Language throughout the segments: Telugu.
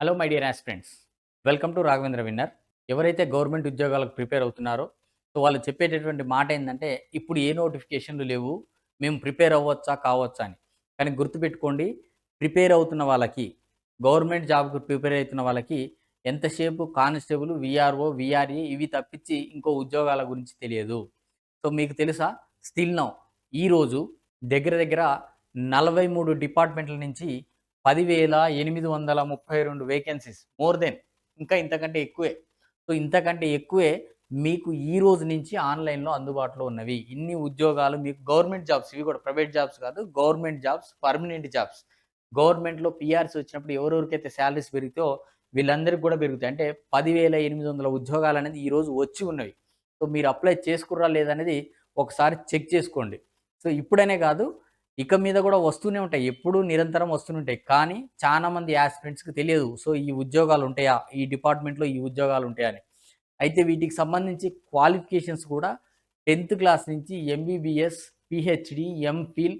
Hello my dear aspirants welcome to Raghavendra winner ఎవరైతే గవర్నమెంట్ ఉద్యోగాలకు ప్రిపేర్ అవుతున్నారో సో వాళ్ళు చెప్పేటటువంటి మాట ఏంటంటే ఇప్పుడు ఏ నోటిఫికేషన్లు లేవు? మేము ప్రిపేర్ అవ్వచ్చా? కావచ్చా? అని. కానీ గుర్తుపెట్టుకోండి ప్రిపేర్ అవుతున్న వాళ్ళకి గవర్నమెంట్ జాబ్కి ప్రిపేర్ అవుతున్న వాళ్ళకి ఎంతసేపు కానిస్టేబుల్ విఆర్ఓ విఆర్ఏ ఇవి తప్పించి ఇంకో ఉద్యోగాల గురించి తెలియదు. సో మీకు తెలుసా? స్టిల్ నౌ ఈరోజు దగ్గర దగ్గర నలభై మూడు డిపార్ట్మెంట్ల నుంచి పదివేల ఎనిమిది వందల ముప్పై రెండు వేకెన్సీస్ మోర్ దెన్ ఇంకా ఇంతకంటే ఎక్కువే. సో ఇంతకంటే ఎక్కువే మీకు ఈ రోజు నుంచి ఆన్లైన్లో అందుబాటులో ఉన్నవి. ఇన్ని ఉద్యోగాలు మీకు గవర్నమెంట్ జాబ్స్ ఇవి కూడా ప్రైవేట్ జాబ్స్ కాదు గవర్నమెంట్ జాబ్స్ పర్మనెంట్ జాబ్స్. గవర్నమెంట్లో పిఆర్స్ వచ్చినప్పుడు ఎవరెవరికైతే శాలరీస్ పెరిగితే వీళ్ళందరికీ కూడా పెరుగుతాయి. అంటే పదివేల ఎనిమిది వందల ఉద్యోగాలు అనేది ఈరోజు వచ్చి ఉన్నవి. సో మీరు అప్లై చేసుకురా లేదనేది ఒకసారి చెక్ చేసుకోండి. సో ఇప్పుడనే కాదు ఇక మీద కూడా వస్తూనే ఉంటాయి. ఎప్పుడూ నిరంతరం వస్తూనే ఉంటాయి. కానీ చాలా మంది యాస్పిరెంట్స్కి తెలియదు. సో ఈ ఉద్యోగాలు ఉంటాయా? ఈ డిపార్ట్మెంట్లో ఈ ఉద్యోగాలు ఉంటాయా అని. అయితే వీటికి సంబంధించి క్వాలిఫికేషన్స్ కూడా టెన్త్ క్లాస్ నుంచి MBBS PhD MPhil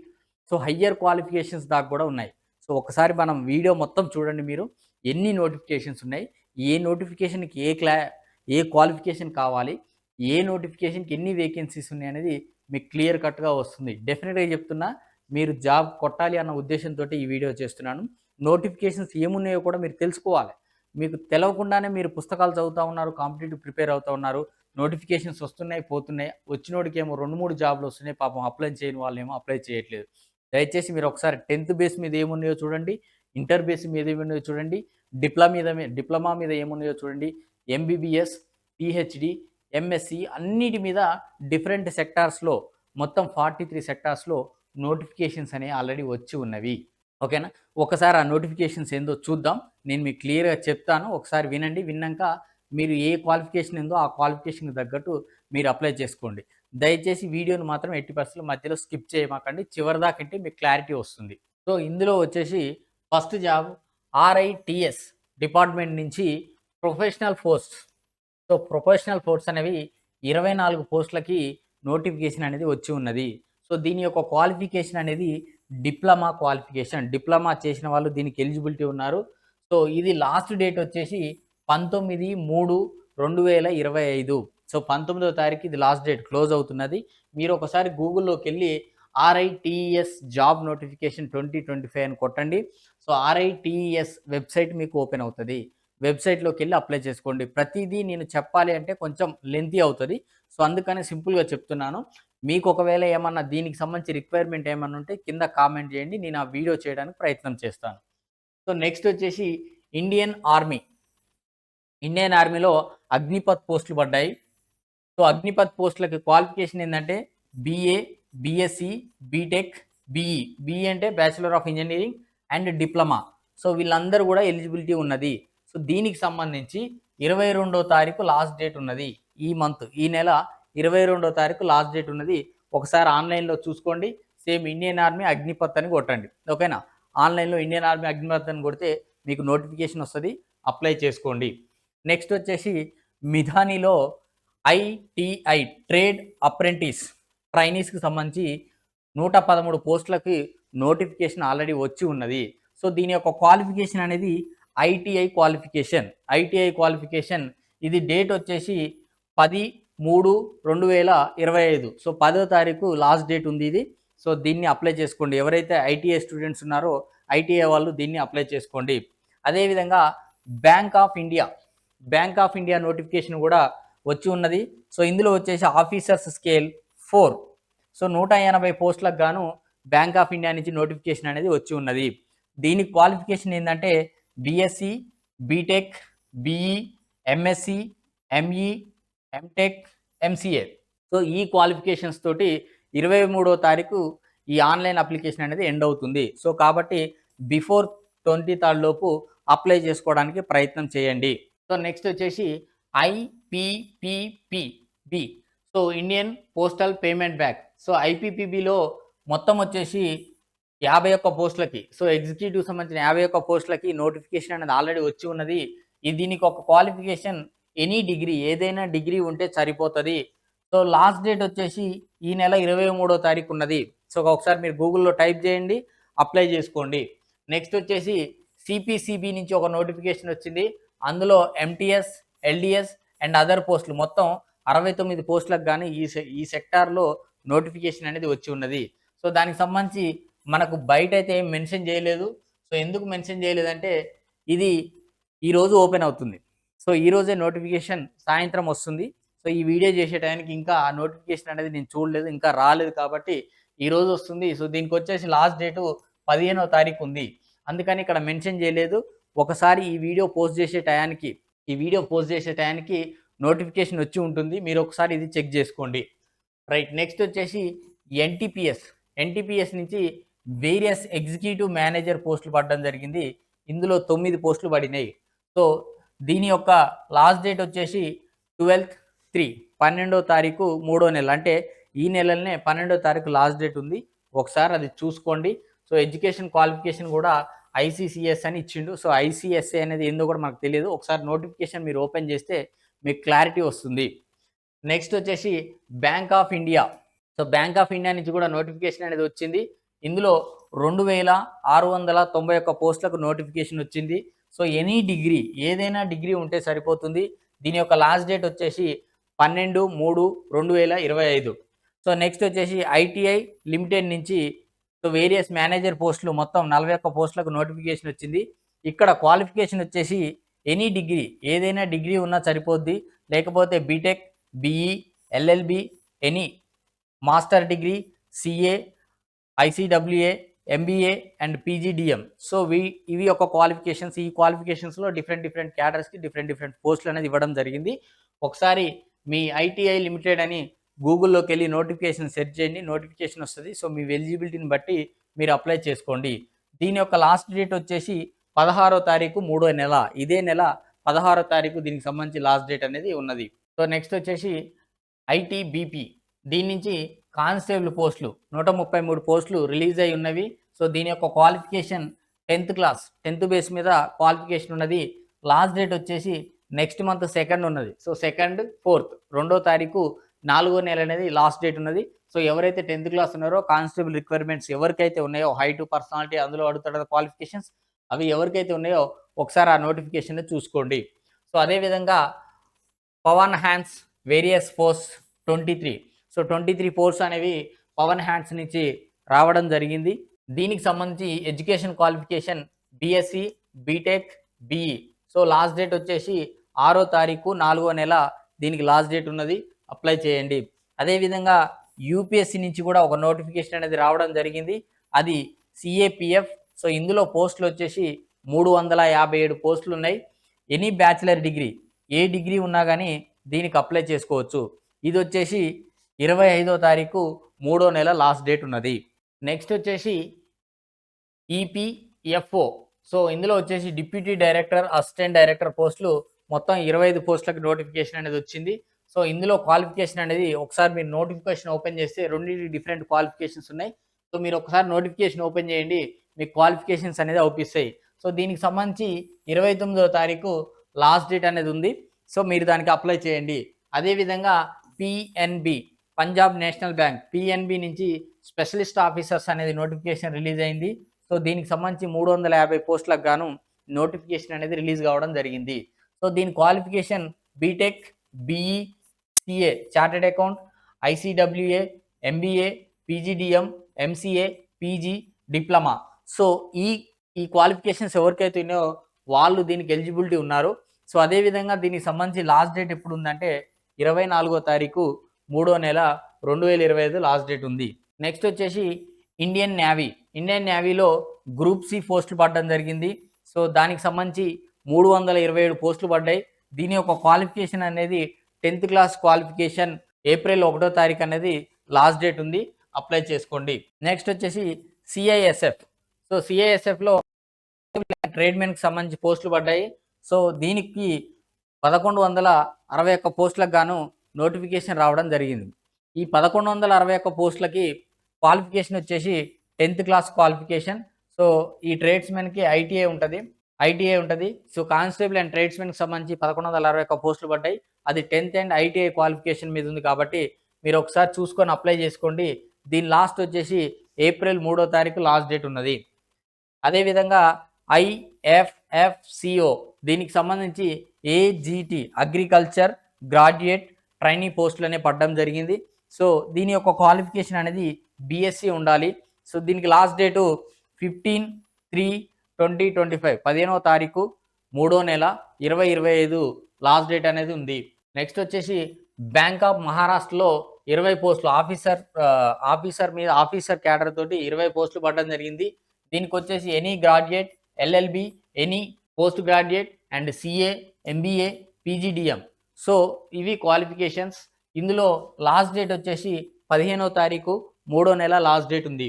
so higher qualifications దాకా కూడా ఉన్నాయి. సో ఒకసారి మనం వీడియో మొత్తం చూడండి మీరు. ఎన్ని నోటిఫికేషన్స్ ఉన్నాయి? ఏ నోటిఫికేషన్కి ఏ క్లా ఏ క్వాలిఫికేషన్ కావాలి? ఏ నోటిఫికేషన్కి ఎన్ని వేకెన్సీస్ ఉన్నాయి అనేది మీకు క్లియర్ కట్గా వస్తుంది. డెఫినెట్గా చెప్తున్నా మీరు జాబ్ కొట్టాలి అన్న ఉద్దేశంతో ఈ వీడియో చేస్తున్నాను. నోటిఫికేషన్స్ ఏమున్నాయో కూడా మీరు తెలుసుకోవాలి. మీకు తెలవకుండానే మీరు పుస్తకాలు చదువుతూ ఉన్నారు కాంపిటేటివ్ ప్రిపేర్ అవుతూ ఉన్నారు నోటిఫికేషన్స్ వస్తున్నాయి పోతున్నాయి వచ్చినోడికి ఏమో రెండు మూడు జాబ్లు వస్తున్నాయి పాపం అప్లై చేయని వాళ్ళు ఏమో అప్లై చేయట్లేదు. దయచేసి మీరు ఒకసారి టెన్త్ బేస్ మీద ఏమున్నాయో చూడండి ఇంటర్ బేస్ మీద ఏమున్నాయో చూడండి డిప్లొమా మీద డిప్లొమా మీద ఏమున్నాయో చూడండి ఎంబీబీఎస్ పిహెచ్డి ఎంఎస్సి అన్నిటి మీద డిఫరెంట్ సెక్టార్స్లో మొత్తం ఫార్టీ త్రీ సెక్టార్స్లో నోటిఫికేషన్స్ అనేవి ఆల్రెడీ వచ్చి ఉన్నవి. ఓకేనా? ఒకసారి ఆ నోటిఫికేషన్స్ ఏందో చూద్దాం. నేను మీకు క్లియర్గా చెప్తాను. ఒకసారి వినండి. విన్నాక మీరు ఏ క్వాలిఫికేషన్ ఏందో ఆ క్వాలిఫికేషన్కి తగ్గట్టు మీరు అప్లై చేసుకోండి. దయచేసి వీడియోను మాత్రం ఎట్టి పరిస్థితులు మధ్యలో స్కిప్ చేయమాకండి. చివరిదాకంటే మీకు క్లారిటీ వస్తుంది. సో ఇందులో వచ్చేసి ఫస్ట్ జాబ్ ఆర్ఐటిఎస్ డిపార్ట్మెంట్ నుంచి professional post. So professional post అనేవి ఇరవై నాలుగు పోస్టులకి నోటిఫికేషన్ అనేది వచ్చి ఉన్నది. సో దీని యొక్క క్వాలిఫికేషన్ అనేది డిప్లొమా క్వాలిఫికేషన్ డిప్లొమా చేసిన వాళ్ళు దీనికి ఎలిజిబిలిటీ ఉన్నారు. సో ఇది లాస్ట్ డేట్ వచ్చేసి పంతొమ్మిది మూడు రెండు వేల ఇరవై ఐదు. సో పంతొమ్మిదవ తారీఖు ఇది లాస్ట్ డేట్ క్లోజ్ అవుతున్నది. మీరు ఒకసారి గూగుల్లోకి వెళ్ళి RITES job notification twenty twenty five అని కొట్టండి. సో ఆర్ఐటిఎస్ వెబ్సైట్ మీకు ఓపెన్ అవుతుంది. వెబ్సైట్లోకి వెళ్ళి అప్లై చేసుకోండి. ప్రతిదీ నేను చెప్పాలి అంటే కొంచెం లెంతీ అవుతుంది. సో అందుకని సింపుల్గా చెప్తున్నాను. మీకు ఒకవేళ ఏమన్నా దీనికి సంబంధించి రిక్వైర్మెంట్ ఏమన్నా ఉంటే కింద కామెంట్ చేయండి నేను ఆ వీడియో చేయడానికి ప్రయత్నం చేస్తాను. సో నెక్స్ట్ వచ్చేసి ఇండియన్ ఆర్మీ ఇండియన్ ఆర్మీలో అగ్నిపత్ పోస్టులు పడ్డాయి. సో అగ్నిపత్ పోస్టులకి క్వాలిఫికేషన్ ఏంటంటే BA BSc BTech BE BE అంటే bachelor of engineering and diploma so వీళ్ళందరూ కూడా ఎలిజిబిలిటీ ఉన్నది. సో దీనికి సంబంధించి ఇరవై రెండో తారీఖు లాస్ట్ డేట్ ఉన్నది. ఈ మంత్ ఈ నెల ఇరవై రెండో తారీఖు లాస్ట్ డేట్ ఉన్నది. ఒకసారి ఆన్లైన్లో చూసుకోండి. సేమ్ ఇండియన్ ఆర్మీ అగ్నిపత్ అని కొట్టండి. ఓకేనా? ఆన్లైన్లో ఇండియన్ ఆర్మీ అగ్నిపత్ అని కొడితే మీకు నోటిఫికేషన్ వస్తుంది. అప్లై చేసుకోండి. నెక్స్ట్ వచ్చేసి మిధానిలో ఐటీఐ ట్రేడ్ అప్రెంటిస్ ట్రైనీస్కి సంబంధించి నూట పదమూడు పోస్టులకి నోటిఫికేషన్ ఆల్రెడీ వచ్చి ఉన్నది. సో దీని యొక్క క్వాలిఫికేషన్ అనేది ఐటీఐ క్వాలిఫికేషన్. ITI qualification. ఇది డేట్ వచ్చేసి పది మూడు రెండు వేల ఇరవై ఐదు. సో పదో తారీఖు లాస్ట్ డేట్ ఉంది ఇది. సో దీన్ని అప్లై చేసుకోండి. ఎవరైతే ఐటీఐ స్టూడెంట్స్ ఉన్నారో ఐటీఐ వాళ్ళు దీన్ని అప్లై చేసుకోండి. అదేవిధంగా Bank of India Bank of India notification కూడా వచ్చి ఉన్నది. సో ఇందులో వచ్చేసి ఆఫీసర్స్ స్కేల్ ఫోర్. సో నూట ఎనభై పోస్టులకు గాను బ్యాంక్ ఆఫ్ ఇండియా నుంచి నోటిఫికేషన్ అనేది వచ్చి ఉన్నది. దీని క్వాలిఫికేషన్ ఏంటంటే BSc BTech BE MSc ME MTech MCA so ఈ క్వాలిఫికేషన్స్ తోటి ఇరవై మూడో తారీఖు ఈ ఆన్లైన్ అప్లికేషన్ అనేది ఎండ్ అవుతుంది. సో కాబట్టి బిఫోర్ ట్వంటీ థర్డ్ లోపు అప్లై చేసుకోవడానికి ప్రయత్నం చేయండి. సో నెక్స్ట్ వచ్చేసి IPPB so Indian postal payment bank so ఐపీపీబిలో మొత్తం వచ్చేసి యాభై ఒక్క పోస్టులకి. సో ఎగ్జిక్యూటివ్ సంబంధించిన యాభై ఒక్క పోస్టులకి నోటిఫికేషన్ అనేది ఆల్రెడీ వచ్చి ఉన్నది. ఇది దీనికి ఒక క్వాలిఫికేషన్ ఎనీ డిగ్రీ ఏదైనా డిగ్రీ ఉంటే సరిపోతుంది. సో లాస్ట్ డేట్ వచ్చేసి ఈ నెల ఇరవై మూడో తారీఖు ఉన్నది. సో ఒకసారి మీరు గూగుల్లో టైప్ చేయండి అప్లై చేసుకోండి. నెక్స్ట్ వచ్చేసి సిపిసిబి నుంచి ఒక నోటిఫికేషన్ వచ్చింది. అందులో ఎంటీఎస్ ఎల్డిఎస్ అండ్ అదర్ పోస్టులు. మొత్తం అరవై తొమ్మిది పోస్టులకు కానీ ఈ సె- ఈ సెక్టార్లో నోటిఫికేషన్ అనేది వచ్చి ఉన్నది. సో దానికి సంబంధించి మనకు బయట అయితే ఏం మెన్షన్ చేయలేదు. సో ఎందుకు మెన్షన్ చేయలేదంటే ఇది ఈరోజు ఓపెన్ అవుతుంది. సో ఈ రోజే నోటిఫికేషన్ సాయంత్రం వస్తుంది. సో ఈ వీడియో చేసే టైంకి ఇంకా ఆ నోటిఫికేషన్ అనేది నేను చూడలేదు ఇంకా రాలేదు కాబట్టి ఈ రోజు వస్తుంది. సో దీనికి వచ్చేసి లాస్ట్ డేటు పదిహేనో తారీఖు ఉంది. అందుకని ఇక్కడ మెన్షన్ చేయలేదు. ఒకసారి ఈ వీడియో పోస్ట్ చేసే టయానికి ఈ వీడియో పోస్ట్ చేసే టయానికి నోటిఫికేషన్ వచ్చి ఉంటుంది. మీరు ఒకసారి ఇది చెక్ చేసుకోండి. రైట్ నెక్స్ట్ వచ్చేసి ఎన్టీపీఎస్ ఎన్టీపీఎస్ నుంచి వేరియస్ ఎగ్జిక్యూటివ్ మేనేజర్ పోస్టులు పడడం జరిగింది. ఇందులో తొమ్మిది పోస్టులు పడినాయి. సో దీని యొక్క లాస్ట్ డేట్ వచ్చేసి ట్వెల్త్ త్రీ పన్నెండో తారీఖు మూడో నెల. అంటే ఈ నెలలోనే పన్నెండో తారీఖు లాస్ట్ డేట్ ఉంది. ఒకసారి అది చూసుకోండి. సో ఎడ్యుకేషన్ క్వాలిఫికేషన్ కూడా ఐసీసీఎస్ అని ఇచ్చిండు. సో ఐసీఎస్ఏ అనేది ఏందో కూడా మనకు తెలియదు. ఒకసారి నోటిఫికేషన్ మీరు ఓపెన్ చేస్తే మీకు క్లారిటీ వస్తుంది. నెక్స్ట్ వచ్చేసి bank of India. So bank of India నుంచి కూడా నోటిఫికేషన్ అనేది వచ్చింది. ఇందులో రెండు వేల ఆరు వందల తొంభై ఒక్క పోస్టులకు నోటిఫికేషన్ వచ్చింది. సో ఎనీ డిగ్రీ ఏదైనా డిగ్రీ ఉంటే సరిపోతుంది. దీని యొక్క లాస్ట్ డేట్ వచ్చేసి పన్నెండు మూడు రెండు వేల ఇరవై ఐదు. సో నెక్స్ట్ వచ్చేసి ఐటీఐ లిమిటెడ్ నుంచి సో వేరియస్ మేనేజర్ పోస్టులు మొత్తం నలభై ఒక్క పోస్టులకు నోటిఫికేషన్ వచ్చింది. ఇక్కడ క్వాలిఫికేషన్ వచ్చేసి ఎనీ డిగ్రీ ఏదైనా డిగ్రీ ఉన్నా సరిపోద్ది. లేకపోతే BTech BE LLB any master degree CA ICWA MBA and PGDM so we ఇవి ఒక క్వాలిఫికేషన్స్ ఈ క్వాలిఫికేషన్స్లో డిఫరెంట్ డిఫరెంట్ క్యాడర్స్కి డిఫరెంట్ డిఫరెంట్ పోస్టులు అనేది ఇవ్వడం జరిగింది. ఒకసారి మీ ఐటీఐ లిమిటెడ్ అని గూగుల్లోకి వెళ్ళి నోటిఫికేషన్ సెర్చ్ చేయండి. నోటిఫికేషన్ వస్తుంది. సో మీ ఎలిజిబిలిటీని బట్టి మీరు అప్లై చేసుకోండి. దీని యొక్క లాస్ట్ డేట్ వచ్చేసి పదహారో తారీఖు మూడో నెల. ఇదే నెల పదహారో తారీఖు దీనికి సంబంధించి లాస్ట్ డేట్ అనేది ఉన్నది. సో నెక్స్ట్ వచ్చేసి ఐటీబీపీ దీని నుంచి కానిస్టేబుల్ పోస్టులు నూట ముప్పై మూడు పోస్టులు రిలీజ్ అయి ఉన్నవి. సో దీని యొక్క qualification tenth class tenth base మీద క్వాలిఫికేషన్ ఉన్నది. లాస్ట్ డేట్ వచ్చేసి నెక్స్ట్ మంత్ సెకండ్ ఉన్నది. సో సెకండ్ ఫోర్త్ రెండో తారీఖు నాలుగో నెల అనేది లాస్ట్ డేట్ ఉన్నది. సో ఎవరైతే టెన్త్ క్లాస్ ఉన్నారో కానిస్టేబుల్ రిక్వైర్మెంట్స్ ఎవరికైతే ఉన్నాయో హైట్ పర్సనాలిటీ అందులో అడుగుతాడు క్వాలిఫికేషన్స్ అవి ఎవరికైతే ఉన్నాయో ఒకసారి ఆ నోటిఫికేషన్ చూసుకోండి. సో అదేవిధంగా Pawan Hans various force twenty three. So twenty three force అనేవి పవన్ హ్యాండ్స్ నుంచి రావడం జరిగింది. దీనికి సంబంధించి education qualification BSc BTech BE. So last date వచ్చేసి ఆరో తారీఖు నాలుగో నెల దీనికి లాస్ట్ డేట్ ఉన్నది. అప్లై చేయండి. అదేవిధంగా యూపీఎస్సి నుంచి కూడా ఒక నోటిఫికేషన్ అనేది రావడం జరిగింది. అది సిఏపిఎఫ్. సో ఇందులో పోస్టులు వచ్చేసి మూడు వందల యాభై ఏడు పోస్టులు ఉన్నాయి. ఎనీ బ్యాచిలర్ డిగ్రీ ఏ డిగ్రీ ఉన్నా కానీ దీనికి అప్లై చేసుకోవచ్చు. ఇది వచ్చేసి ఇరవై ఐదో తారీఖు మూడో నెల లాస్ట్ డేట్ ఉన్నది. నెక్స్ట్ వచ్చేసి ఈపీఎఫ్ఓ సో ఇందులో వచ్చేసి డిప్యూటీ డైరెక్టర్ అసిస్టెంట్ డైరెక్టర్ పోస్టులు మొత్తం ఇరవై ఐదు పోస్టులకు నోటిఫికేషన్ అనేది వచ్చింది. సో ఇందులో క్వాలిఫికేషన్ అనేది ఒకసారి మీరు నోటిఫికేషన్ ఓపెన్ చేస్తే రెండు డిఫరెంట్ క్వాలిఫికేషన్స్ ఉన్నాయి. సో మీరు ఒకసారి నోటిఫికేషన్ ఓపెన్ చేయండి మీకు క్వాలిఫికేషన్స్ అనేది అవుపిస్తాయి. సో దీనికి సంబంధించి ఇరవై తొమ్మిదో తారీఖు లాస్ట్ డేట్ అనేది ఉంది. సో మీరు దానికి అప్లై చేయండి. అదేవిధంగా PNB Punjab national bank PNB నుంచి స్పెషలిస్ట్ ఆఫీసర్స్ అనేది నోటిఫికేషన్ రిలీజ్ అయింది. సో దీనికి సంబంధించి మూడు వందల యాభై పోస్టులకు గాను నోటిఫికేషన్ అనేది రిలీజ్ కావడం జరిగింది. సో దీని qualification BTech BE CA chartered account ICWA MBA PGDM MCA PG diploma. So ఈ ఈ క్వాలిఫికేషన్స్ ఎవరికైతే ఉన్నాయో వాళ్ళు దీనికి ఎలిజిబిలిటీ ఉన్నారు. సో అదేవిధంగా దీనికి సంబంధించి లాస్ట్ డేట్ ఎప్పుడు ఉందంటే ఇరవై నాలుగో తారీఖు మూడో నెల రెండు వేల ఇరవై ఐదు లాస్ట్ డేట్ ఉంది. నెక్స్ట్ వచ్చేసి ఇండియన్ నేవీ ఇండియన్ నేవీలో గ్రూప్ సి పోస్టులు పడడం జరిగింది. సో దానికి సంబంధించి మూడు వందల ఇరవై ఏడు పోస్టులు పడ్డాయి. దీని యొక్క క్వాలిఫికేషన్ అనేది టెన్త్ క్లాస్ క్వాలిఫికేషన్ ఏప్రిల్ ఒకటో తారీఖు అనేది లాస్ట్ డేట్ ఉంది. అప్లై చేసుకోండి. నెక్స్ట్ వచ్చేసి సిఐఎస్ఎఫ్ సో సిఐఎస్ఎఫ్లో ట్రేడ్మెన్కి సంబంధించి పోస్టులు పడ్డాయి. సో దీనికి పదకొండు వందల అరవై ఒక్క పోస్టులకు గాను నోటిఫికేషన్ రావడం జరిగింది. ఈ పదకొండు వందల అరవై ఒక్క పోస్టులకి క్వాలిఫికేషన్ వచ్చేసి టెన్త్ క్లాస్ క్వాలిఫికేషన్. సో ఈ ట్రేడ్స్మెన్కి ఐటీఐ ఉంటుంది. ఐటీఐ ఉంటుంది. సో కానిస్టేబుల్ అండ్ ట్రేడ్స్మెన్కి సంబంధించి పదకొండు వందల అరవై ఒక్క పోస్టులు పడ్డాయి. అది టెన్త్ అండ్ ఐటీఐ క్వాలిఫికేషన్ మీద ఉంది కాబట్టి మీరు ఒకసారి చూసుకొని అప్లై చేసుకోండి. దీని లాస్ట్ వచ్చేసి ఏప్రిల్ మూడో తారీఖు లాస్ట్ డేట్ ఉన్నది. అదేవిధంగా ఐఎఫ్ఎఫ్సిఓ దీనికి సంబంధించి ఏజీటీ అగ్రికల్చర్ గ్రాడ్యుయేట్ ట్రైనింగ్ పోస్టులు అనే పడడం జరిగింది. సో దీని యొక్క క్వాలిఫికేషన్ అనేది బీఎస్సీ ఉండాలి. సో దీనికి last date fifteen three twenty twenty five పదిహేనవ తారీఖు మూడో నెల ఇరవై ఇరవై ఐదు లాస్ట్ డేట్ అనేది ఉంది. నెక్స్ట్ వచ్చేసి బ్యాంక్ ఆఫ్ మహారాష్ట్రలో ఇరవై పోస్టులు ఆఫీసర్ ఆఫీసర్ మీద ఆఫీసర్ క్యాడర్ తోటి ఇరవై పోస్టులు పడడం జరిగింది. దీనికి వచ్చేసి any graduate LLB any post graduate and CA MBA PGDM. So ఇవి క్వాలిఫికేషన్స్. ఇందులో లాస్ట్ డేట్ వచ్చేసి పదిహేనో తారీఖు మూడో నెల లాస్ట్ డేట్ ఉంది.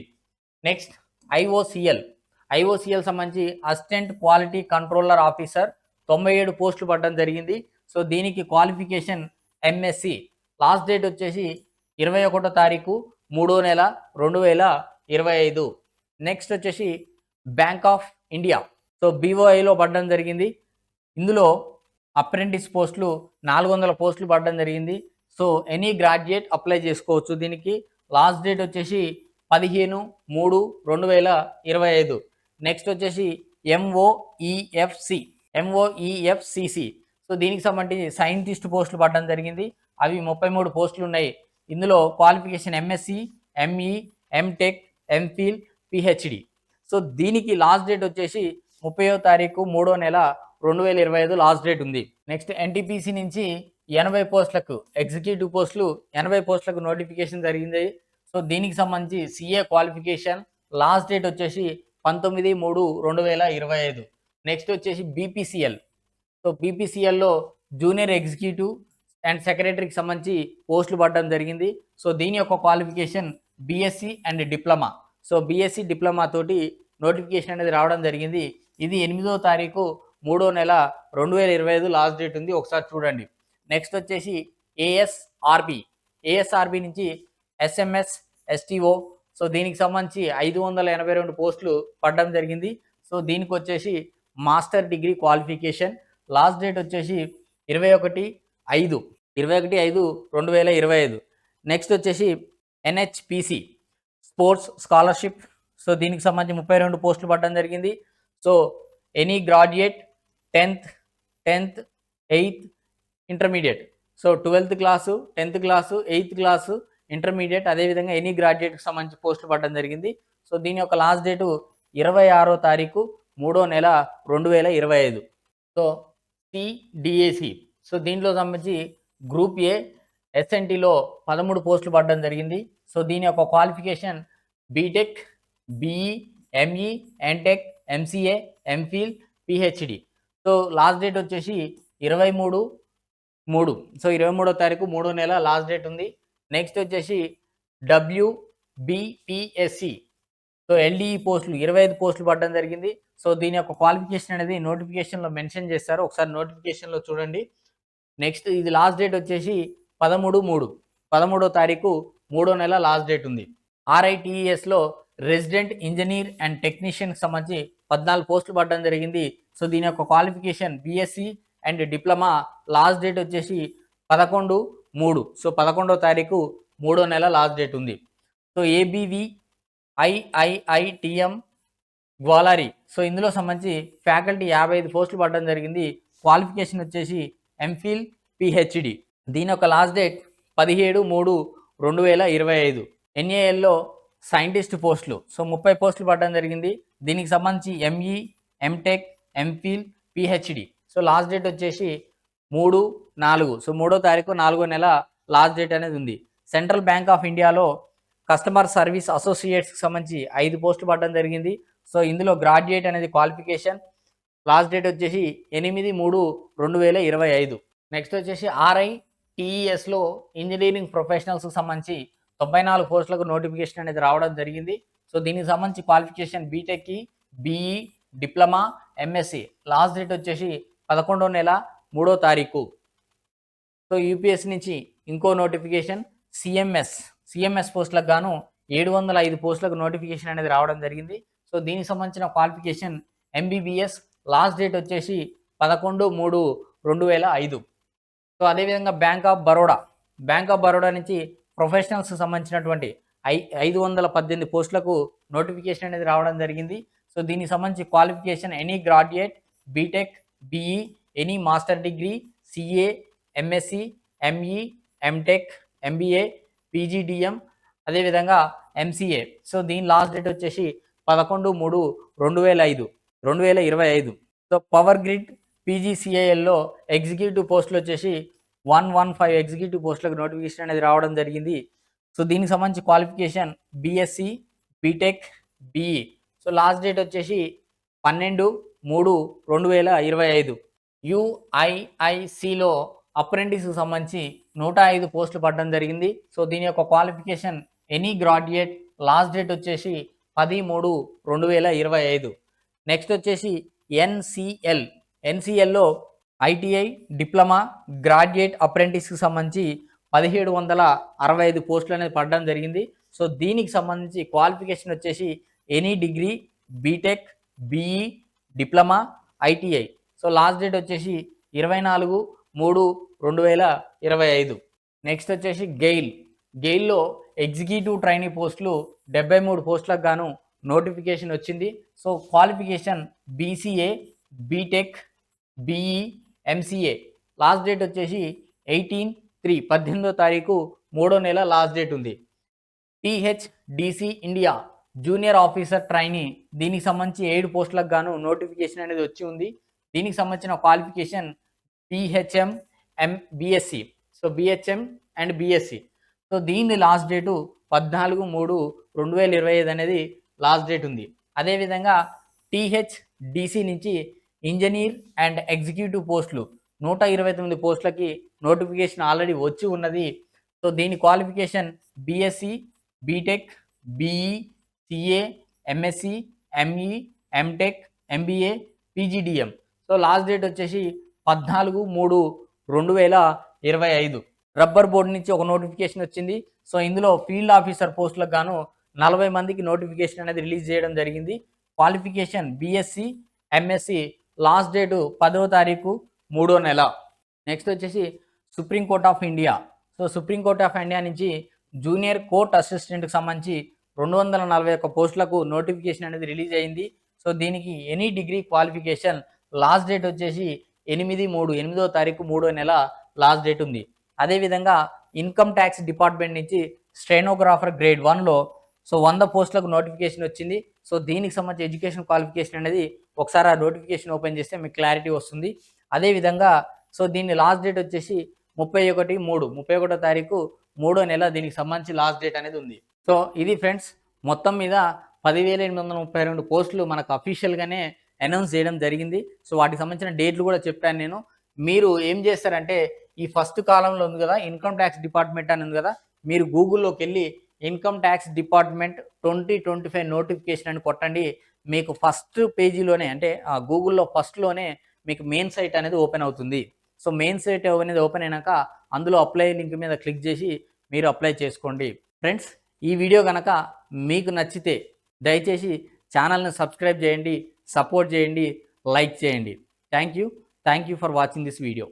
Next IOCL. ఐఓసిఎల్ సంబంధించి అసిస్టెంట్ క్వాలిటీ కంట్రోలర్ ఆఫీసర్ తొంభై ఏడు పోస్టులు పడడం జరిగింది. సో దీనికి క్వాలిఫికేషన్ ఎంఎస్సి. లాస్ట్ డేట్ వచ్చేసి ఇరవై ఒకటో తారీఖు మూడో నెల రెండు వేల ఇరవై ఐదు. నెక్స్ట్ వచ్చేసి బ్యాంక్ ఆఫ్ ఇండియా. సో బీఓఐలో పడడం జరిగింది. ఇందులో అప్రెంటిస్ పోస్టులు నాలుగు వందల పోస్టులు పడడం జరిగింది. సో ఎనీ గ్రాడ్యుయేట్ అప్లై చేసుకోవచ్చు దీనికి. లాస్ట్ డేట్ వచ్చేసి పదిహేను మూడు రెండు వేల ఇరవై ఐదు. నెక్స్ట్ వచ్చేసి ఎంఓఈఎఫ్సి ఎంఓఈఎఫ్సిసి సో దీనికి సంబంధించి సైంటిస్ట్ పోస్టులు పడడం జరిగింది. అవి ముప్పై మూడు పోస్టులు ఉన్నాయి. ఇందులో qualification MSc ME MTech MPhil PhD so దీనికి లాస్ట్ డేట్ వచ్చేసి ముప్పయో తారీఖు మూడో నెల రెండు వేల ఇరవై ఐదు లాస్ట్ డేట్ ఉంది. నెక్స్ట్ ఎన్టీపీసీ నుంచి ఎనభై పోస్టులకు ఎగ్జిక్యూటివ్ పోస్టులు ఎనభై పోస్టులకు నోటిఫికేషన్ జరిగింది. సో దీనికి సంబంధించి సిఏ క్వాలిఫికేషన్ లాస్ట్ డేట్ వచ్చేసి పంతొమ్మిది మూడు రెండు వేల ఇరవై ఐదు. నెక్స్ట్ వచ్చేసి బీపీసీఎల్ సో బీపీసీఎల్లో జూనియర్ ఎగ్జిక్యూటివ్ అండ్ సెక్రటరీకి సంబంధించి పోస్టులు పడడం జరిగింది. సో దీని యొక్క qualification BSc and diploma. So BSc diploma తోటి నోటిఫికేషన్ అనేది రావడం జరిగింది. ఇది ఎనిమిదో తారీఖు మూడో నెల రెండు వేల ఇరవై ఐదు లాస్ట్ డేట్ ఉంది. ఒకసారి చూడండి. నెక్స్ట్ వచ్చేసి ఏఎస్ఆర్బి ఏఎస్ఆర్బి నుంచి ఎస్ఎంఎస్ ఎస్టీఓ సో దీనికి సంబంధించి ఐదు వందల ఎనభై రెండు పోస్టులు పడడం జరిగింది. సో దీనికి వచ్చేసి master degree qualification. Last date వచ్చేసి ఇరవై ఒకటి ఐదు. ఇరవై ఒకటి ఐదు రెండు వేల ఇరవై ఐదు. నెక్స్ట్ వచ్చేసి ఎన్హెచ్పిసి స్పోర్ట్స్ స్కాలర్షిప్. సో దీనికి సంబంధించి ముప్పై రెండు పోస్టులు పడడం జరిగింది. So any graduate tenth tenth eighth intermediate. So twelfth class tenth class eighth class intermediate అదేవిధంగా ఎనీ గ్రాడ్యుయేట్కి సంబంధించి పోస్టులు పడడం జరిగింది. సో దీని యొక్క లాస్ట్ డేటు ఇరవై ఆరో తారీఖు మూడో నెల రెండు వేల ఇరవై ఐదు. So CDAC so. దీంట్లో సంబంధించి గ్రూప్ ఏ ఎస్ఎన్టీలో పదమూడు పోస్టులు పడడం జరిగింది. సో దీని యొక్క qualification BTech BE ME MTech MCA MPhil PhD. So last date వచ్చేసి ఇరవై మూడు మూడు. సో ఇరవై మూడో తారీఖు మూడో నెల లాస్ట్ డేట్ ఉంది. నెక్స్ట్ వచ్చేసి డబ్ల్యూబిపిఎస్సి సో. ఎల్డిఈ పోస్టులు ఇరవై ఐదు పోస్టులు పడడం జరిగింది. సో దీని యొక్క క్వాలిఫికేషన్ అనేది నోటిఫికేషన్లో మెన్షన్ చేస్తారు. ఒకసారి నోటిఫికేషన్లో చూడండి. నెక్స్ట్ ఇది లాస్ట్ డేట్ వచ్చేసి పదమూడు మూడు. పదమూడో తారీఖు మూడో నెల లాస్ట్ డేట్ ఉంది. ఆర్ఐటిఈఎస్లో రెసిడెంట్ ఇంజనీర్ అండ్ టెక్నీషియన్కి సంబంధించి పద్నాలుగు పోస్టులు పడడం జరిగింది. సో దీని యొక్క qualification BSc and diploma last date వచ్చేసి పదకొండు మూడు. సో పదకొండో తారీఖు మూడో నెల లాస్ట్ డేట్ ఉంది. So ABV IIITM Gwalior. So ఇందులో సంబంధించి ఫ్యాకల్టీ యాభై ఐదు పోస్టులు పడడం జరిగింది. క్వాలిఫికేషన్ వచ్చేసి ఎంఫిల్ పిహెచ్డి దీని యొక్క లాస్ట్ డేట్ పదిహేడు మూడు రెండు వేల ఇరవై ఐదు. ఎన్ఏఎల్లో సైంటిస్ట్ పోస్టులు. సో ముప్పై పోస్టులు పడడం జరిగింది. దీనికి సంబంధించి ME MTech MPhil PhD so last date వచ్చేసి మూడు నాలుగు. సో మూడో తారీఖు నాలుగో నెల లాస్ట్ డేట్ అనేది ఉంది. సెంట్రల్ బ్యాంక్ ఆఫ్ ఇండియాలో కస్టమర్ సర్వీస్ అసోసియేట్స్కి సంబంధించి ఐదు పోస్టులు పడడం జరిగింది. సో ఇందులో గ్రాడ్యుయేట్ అనేది క్వాలిఫికేషన్ లాస్ట్ డేట్ వచ్చేసి ఎనిమిది మూడు రెండు వేల ఇరవై ఐదు. నెక్స్ట్ వచ్చేసి ఆర్ఐ టీఈఎస్లో ఇంజనీరింగ్ ప్రొఫెషనల్స్కి సంబంధించి తొంభై నాలుగు పోస్టులకు నోటిఫికేషన్ అనేది రావడం జరిగింది. సో దీనికి సంబంధించి qualification బీటెక్కి BE diploma MSc. Last date వచ్చేసి పదకొండో నెల మూడో తారీఖు. సో యూపీఎస్ నుంచి ఇంకో నోటిఫికేషన్ సిఎంఎస్. సిఎంఎస్ పోస్టులకు గాను ఏడు వందల ఐదు పోస్టులకు నోటిఫికేషన్ అనేది రావడం జరిగింది. సో దీనికి సంబంధించిన క్వాలిఫికేషన్ ఎంబీబీఎస్. లాస్ట్ డేట్ వచ్చేసి పదకొండు మూడు రెండు వేల ఐదు. సో అదేవిధంగా bank of Baroda. Bank of Baroda నుంచి ప్రొఫెషనల్స్కి సంబంధించినటువంటి ఐ ఐదు వందల పద్దెనిమిది పోస్టులకు నోటిఫికేషన్ అనేది రావడం జరిగింది. సో దీనికి సంబంధించి qualification any graduate BTech BE any master degree CA MSc ME MTech MBA PGDM అదేవిధంగా ఎంసీఏ సో దీని లాస్ట్ డేట్ వచ్చేసి పదకొండు మూడు రెండు వేల ఐదు రెండు వేల ఇరవై ఐదు. సో పవర్ గ్రిడ్ పీజీసీఐఎల్లో ఎగ్జిక్యూటివ్ పోస్టులు వచ్చేసి వన్ వన్ ఫైవ్ ఎగ్జిక్యూటివ్ పోస్టులకు నోటిఫికేషన్ అనేది రావడం జరిగింది. సో దీనికి సంబంధించి qualification BSc BTech BE so last date వచ్చేసి పన్నెండు మూడు రెండు వేల ఇరవై ఐదు. యుఐఐసిలో అప్రెంటిస్కి సంబంధించి నూట ఐదు పోస్టులు పడడం జరిగింది. సో దీని యొక్క qualification any graduate last date వచ్చేసి పది మూడు రెండు వేల ఇరవై ఐదు. నెక్స్ట్ వచ్చేసి ఎన్సిఎల్ ఎన్సిఎల్లో ఐటీఐ డిప్లొమా గ్రాడ్యుయేట్ అప్రెంటిస్కి సంబంధించి పదిహేడు వందల అరవై ఐదు పోస్టులు అనేది పడడం జరిగింది. సో దీనికి సంబంధించి క్వాలిఫికేషన్ వచ్చేసి any degree BTech BE diploma ITI. So last date వచ్చేసి ఇరవై నాలుగు మూడు రెండు వేల ఇరవై ఐదు. నెక్స్ట్ వచ్చేసి గెయిల్. గెయిల్లో ఎగ్జిక్యూటివ్ ట్రైనీ పోస్టులు డెబ్బై మూడు పోస్టులకు గాను నోటిఫికేషన్ వచ్చింది. So qualification BCA BTech BE MCA. Last date వచ్చేసి ఎయిటీన్ త్రీ పద్దెనిమిదో తారీఖు మూడో నెల లాస్ట్ డేట్ ఉంది. THDC India. Junior officer trainee. దీనికి సంబంధించి ఏడు పోస్టులకు గాను నోటిఫికేషన్ అనేది వచ్చి ఉంది. దీనికి సంబంధించిన qualification BHM M BSc. So BHM and BSc. So దీని లాస్ట్ డేటు పద్నాలుగు మూడు రెండు వేల ఇరవై ఐదు అనేది లాస్ట్ డేట్ ఉంది. అదేవిధంగా టీహెచ్డిసి నుంచి ఇంజనీర్ అండ్ ఎగ్జిక్యూటివ్ పోస్టులు నూట ఇరవై తొమ్మిది పోస్టులకి నోటిఫికేషన్ ఆల్రెడీ వచ్చి ఉన్నది. సో దీని qualification BSc BTech BE CA MSc ME MTech MBA PGDM so last date వచ్చేసి పద్నాలుగు మూడు రెండు వేల ఇరవై ఐదు. రబ్బర్ బోర్డు నుంచి ఒక నోటిఫికేషన్ వచ్చింది. సో ఇందులో ఫీల్డ్ ఆఫీసర్ పోస్టులకు గాను నలభై మందికి నోటిఫికేషన్ అనేది రిలీజ్ చేయడం జరిగింది. Qualification BSc MSc last date పదవ తారీఖు మూడో నెల. నెక్స్ట్ వచ్చేసి supreme court of India so supreme court of India నుంచి జూనియర్ కోర్ట్ అసిస్టెంట్కి సంబంధించి రెండు వందల నలభై ఒక్క పోస్టులకు నోటిఫికేషన్ అనేది రిలీజ్ అయింది. సో దీనికి any degree qualification last date వచ్చేసి ఎనిమిది మూడు ఎనిమిదో తారీఖు మూడో నెల లాస్ట్ డేట్ ఉంది. అదేవిధంగా ఇన్కమ్ ట్యాక్స్ డిపార్ట్మెంట్ నుంచి స్ట్రెనోగ్రాఫర్ గ్రేడ్ వన్లో సో వంద పోస్టులకు నోటిఫికేషన్ వచ్చింది. సో దీనికి సంబంధించి ఎడ్యుకేషన్ క్వాలిఫికేషన్ అనేది ఒకసారి ఆ నోటిఫికేషన్ ఓపెన్ చేస్తే మీకు క్లారిటీ వస్తుంది. అదేవిధంగా సో దీని లాస్ట్ డేట్ వచ్చేసి ముప్పై ఒకటి మూడు ముప్పై ఒకటో తారీఖు మూడో నెల దీనికి సంబంధించి లాస్ట్ డేట్ అనేది ఉంది. సో ఇది ఫ్రెండ్స్ మొత్తం మీద పదివేల ఎనిమిది వందల ముప్పై రెండు పోస్టులు మనకు అఫీషియల్గానే అనౌన్స్ చేయడం జరిగింది. సో వాటికి సంబంధించిన డేట్లు కూడా చెప్పాను నేను. మీరు ఏం చేస్తారంటే ఈ ఫస్ట్ కాలంలో ఉంది కదా ఇన్కమ్ ట్యాక్స్ డిపార్ట్మెంట్ అని ఉంది కదా మీరు గూగుల్లోకి వెళ్ళి income tax department twenty twenty five notification అని కొట్టండి. మీకు ఫస్ట్ పేజీలోనే అంటే ఆ గూగుల్లో ఫస్ట్లోనే మీకు మెయిన్ సైట్ అనేది ఓపెన్ అవుతుంది. సో మెయిన్ సైట్ అనేది ఓపెన్ అయినాక అందులో అప్లై లింక్ మీద క్లిక్ చేసి మీరు అప్లై చేసుకోండి. ఫ్రెండ్స్ ఈ వీడియో కనుక మీకు నచ్చితే దయచేసి ఛానల్ని సబ్స్క్రైబ్ చేయండి సపోర్ట్ చేయండి లైక్ చేయండి. Thank you thank you for watching this video